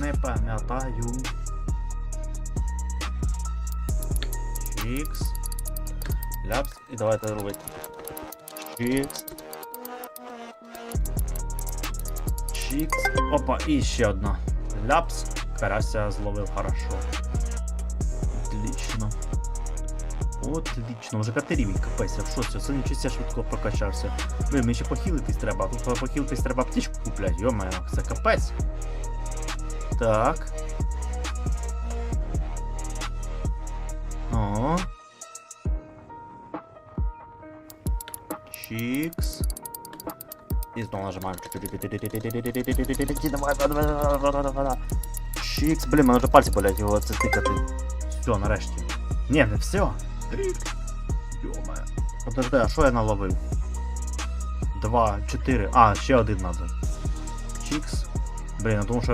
Не пам'ятаю. Чікс. Ляпс. І давайте робити. Чікс. Чікс. Опа, і ще одна. Ляпс. Карася зловив хорошо. Отлично. Отлично, вже катерів капець, в шоці, це нічого швидко прокачався. Блин, мені ще похилитись треба, тут похилитись треба птічку купляти, йомаю, це капець. Так. О. Чікс. І знову нажимаємо. Давай, давай, давай, давай, давай, давай. Чікс, блін, мене вже пальці болять його це тикати. Все, нарешті. Ні, не все. Йомає. Подожди, а що я наловив? Два, чотири. А, ще один надо. Чікс. Блін, я думав, що